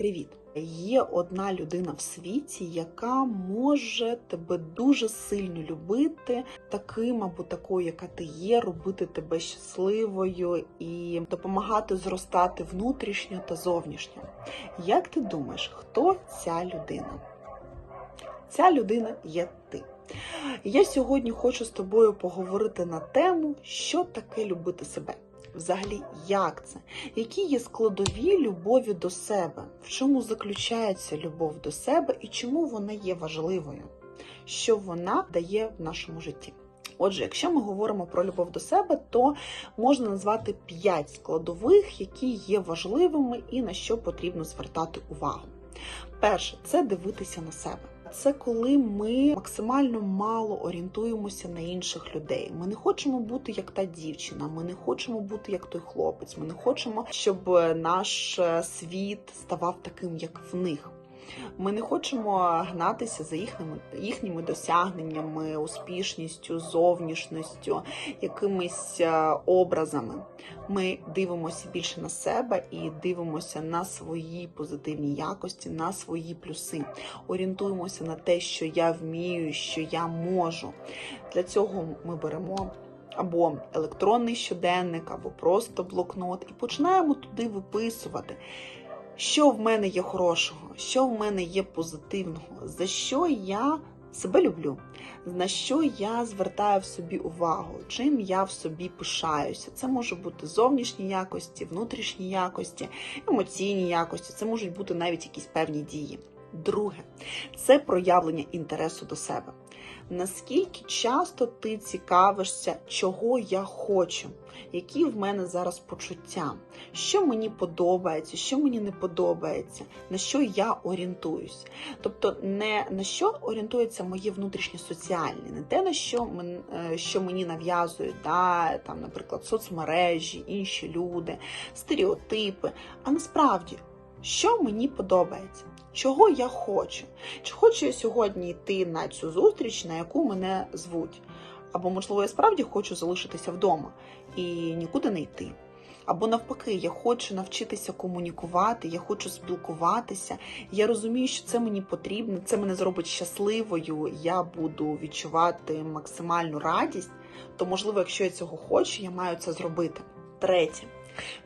Привіт! Є одна людина в світі, яка може тебе дуже сильно любити, таким або такою, яка ти є, робити тебе щасливою і допомагати зростати внутрішньо та зовнішньо. Як ти думаєш, хто ця людина? Ця людина є ти. Я сьогодні хочу з тобою поговорити на тему, що таке любити себе. Взагалі, як це? Які є складові любові до себе? В чому заключається любов до себе і чому вона є важливою? Що вона дає в нашому житті? Отже, якщо ми говоримо про любов до себе, то можна назвати 5 складових, які є важливими і на що потрібно звертати увагу. Перше це дивитися на себе. Це коли ми максимально мало орієнтуємося на інших людей. Ми не хочемо бути як та дівчина, ми не хочемо бути як той хлопець. Ми не хочемо, щоб наш е, світ ставав таким, як в них. Ми не хочемо гнатися за їхніми їхніми досягненнями, успішністю, зовнішністю, якимись е, образами. Ми дивимося більше на себе і дивимося на свої позитивні якості, на свої плюси. Орієнтуємося на те, що я вмію, що я можу. Для цього ми беремо. Або електронний щоденник, або просто блокнот, і починаємо туди виписувати, що в мене є хорошого, що в мене є позитивного, за що я себе люблю, на що я звертаю в собі увагу, чим я в собі пишаюся. Це може бути зовнішні якості, внутрішні якості, емоційні якості, це можуть бути навіть якісь певні дії. Друге, це проявлення інтересу до себе. Наскільки часто ти цікавишся, чого я хочу, які в мене зараз почуття, що мені подобається, що мені не подобається, на що я орієнтуюсь. Тобто, не на що орієнтується моє внутрішнє соціальне, не те, на що е, що мені нав'язують, да, там, наприклад, соцмережі, інші люди, стереотипи, а насправді, що мені подобається. Чого я хочу? Чи хочу я сьогодні йти на цю зустріч, на яку мене звуть? Або, можливо, я справді хочу залишитися вдома і нікуди не йти. Або навпаки, я хочу навчитися комунікувати, я хочу спілкуватися. Я розумію, що це мені потрібно, це мене зробить щасливою. Я буду відчувати максимальну радість. То, можливо, якщо я цього хочу, я маю це зробити. Третє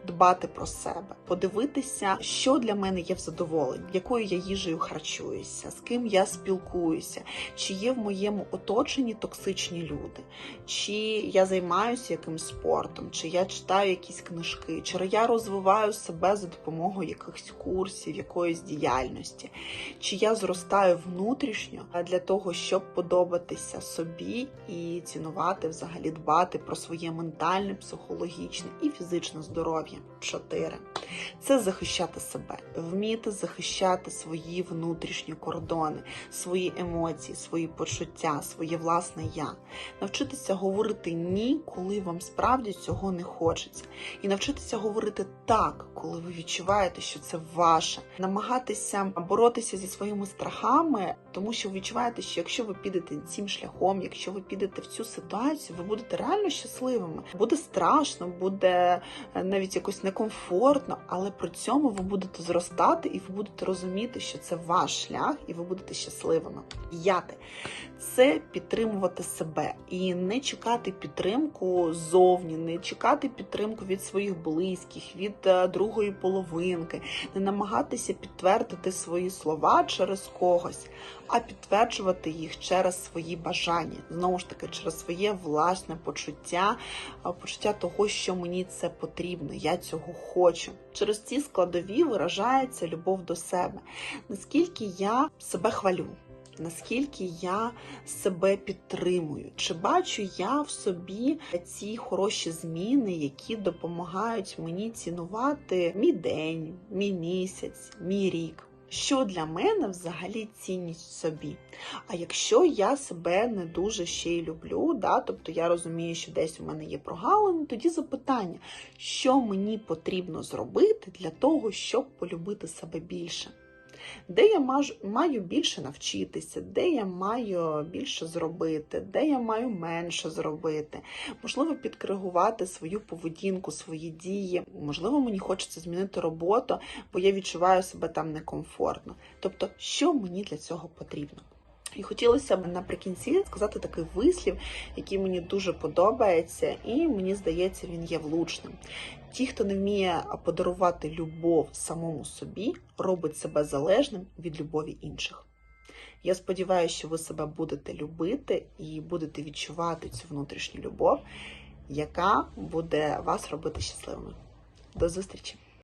дбати про себе, подивитися, що для мене є в задоволенні, якою я їжею харчуюся, з ким я спілкуюся, чи є в моєму оточенні токсичні люди, чи я займаюся якимсь спортом, чи я читаю якісь книжки, чи я розвиваю себе за допомогою якихось курсів, якоїсь діяльності, чи я зростаю внутрішньо для того, щоб подобатися собі і цінувати, взагалі дбати про своє ментальне, психологічне і фізичне здоров'я. 4. Це захищати себе, вміти захищати свої внутрішні кордони, свої емоції, свої почуття, своє власне я. Навчитися говорити ні, коли вам справді цього не хочеться. І навчитися говорити так, коли ви відчуваєте, що це ваше. Намагатися боротися зі своїми страхами, тому що ви відчуваєте, що якщо ви підете цим шляхом, якщо ви підете в цю ситуацію, ви будете реально щасливими. Буде страшно, буде е, навіть якось некомфортно, але при цьому ви будете зростати і ви будете розуміти, що це ваш шлях, і ви будете щасливими. П'яте. Це підтримувати себе і не чекати підтримку зовні, не чекати підтримку від своїх близьких, від е, другої половинки, не намагатися підтвердити свої слова через когось, а підтверджувати їх через свої бажання, знову ж таки, через своє власне почуття, почуття того, що мені це потрібно, я цього хочу. Через ці складові виражається любов до себе. Наскільки я себе хвалю. Наскільки я себе підтримую, чи бачу я в собі ці хороші зміни, які допомагають мені цінувати мій день, мій місяць, мій рік? Що для мене взагалі цінність в собі? А якщо я себе не дуже ще й люблю, да, тобто я розумію, що десь у мене є прогалини, тоді запитання, що мені потрібно зробити для того, щоб полюбити себе більше? Де я маю більше навчитися, де я маю більше зробити, де я маю менше зробити, можливо, підкоригувати свою поведінку, свої дії. Можливо, мені хочеться змінити роботу, бо я відчуваю себе там некомфортно. Тобто, що мені для цього потрібно? І хотілося б наприкінці сказати такий вислів, який мені дуже подобається, і мені здається, він є влучним. Ті, хто не вміє подарувати любов самому собі, робить себе залежним від любові інших. Я сподіваюся, що ви себе будете любити і будете відчувати цю внутрішню любов, яка буде вас робити щасливими. До зустрічі!